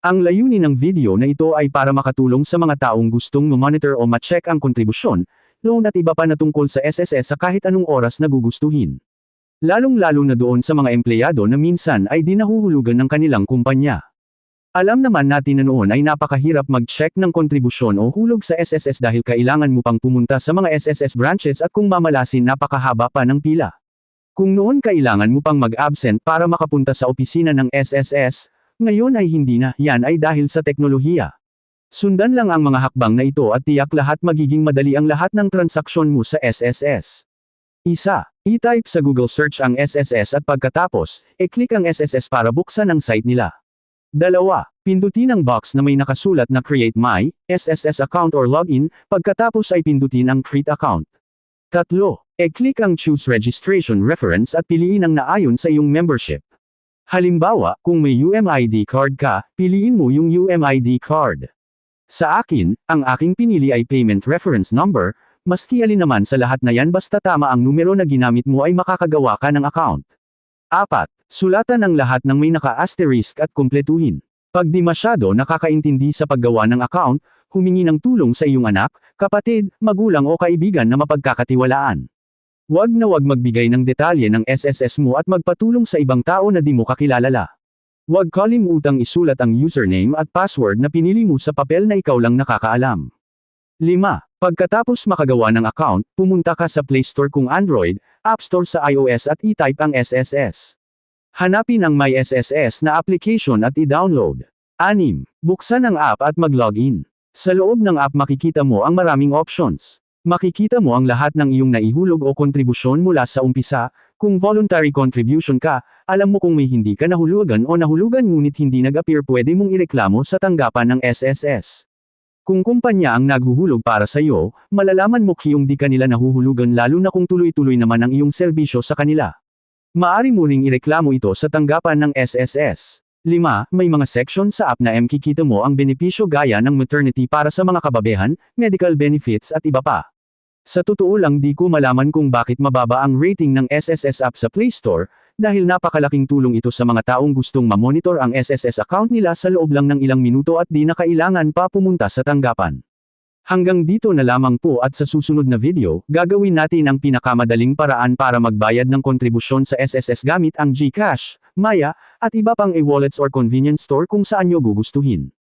Ang layunin ng video na ito ay para makatulong sa mga taong gustong monitor o ma-check ang kontribusyon, loan at iba pa na tungkol sa SSS sa kahit anong oras na gugustuhin. Lalong-lalo na doon sa mga empleyado na minsan ay di nahuhulugan ng kanilang kumpanya. Alam naman natin na noon ay napakahirap mag-check ng kontribusyon o hulog sa SSS dahil kailangan mo pang pumunta sa mga SSS branches at kung mamalasin napakahaba pa ng pila. Kung noon kailangan mo pang mag-absent para makapunta sa opisina ng SSS, ngayon ay hindi na, yan ay dahil sa teknolohiya. Sundan lang ang mga hakbang na ito at tiyak lahat magiging madali ang lahat ng transaksyon mo sa SSS. Isa, i-type sa Google search ang SSS at pagkatapos, e-click ang SSS para buksan ang site nila. Dalawa, pindutin ang box na may nakasulat na Create My SSS account or login, pagkatapos ay pindutin ang Create account. Tatlo, e-click ang Choose Registration Reference at piliin ang naayon sa iyong membership. Halimbawa, kung may UMID card ka, piliin mo yung UMID card. Sa akin, ang aking pinili ay Payment Reference Number, maski alin naman sa lahat na yan basta tama ang numero na ginamit mo ay makakagawa ka ng account. Apat, sulatan ang lahat ng may naka-asterisk at kumpletuhin. Pag di masyado nakakaintindi sa paggawa ng account, humingi ng tulong sa iyong anak, kapatid, magulang o kaibigan na mapagkakatiwalaan. Huwag na wag magbigay ng detalye ng SSS mo at magpatulong sa ibang tao na di mo kakilalala. Huwag kalimutang isulat ang username at password na pinili mo sa papel na ikaw lang nakakaalam. 5. Pagkatapos makagawa ng account, pumunta ka sa Play Store kung Android, App Store sa iOS at i-type ang SSS. Hanapin ang My SSS na application at i-download. 6. Buksan ang app at mag-login. Sa loob ng app makikita mo ang maraming options. Makikita mo ang lahat ng iyong naihulog o kontribusyon mula sa umpisa, kung voluntary contribution ka, alam mo kung may hindi ka nahulugan o nahulugan ngunit hindi nag-appear pwede mong ireklamo sa tanggapan ng SSS. Kung kumpanya ang naghuhulog para sa iyo, malalaman mo kung di kanila nahuhulugan lalo na kung tuloy-tuloy naman ang iyong serbisyo sa kanila. Maari mo ring ireklamo ito sa tanggapan ng SSS. 5. May mga section sa app na makikita mo ang benepisyo gaya ng maternity para sa mga kababehan, medical benefits at iba pa. Sa totoo lang di ko malaman kung bakit mababa ang rating ng SSS app sa Play Store, dahil napakalaking tulong ito sa mga taong gustong mamonitor ang SSS account nila sa loob lang ng ilang minuto at di na kailangan pa pumunta sa tanggapan. Hanggang dito na lamang po at sa susunod na video, gagawin natin ang pinakamadaling paraan para magbayad ng kontribusyon sa SSS gamit ang GCash, Maya, at iba pang e-wallets or convenience store kung saan nyo gugustuhin.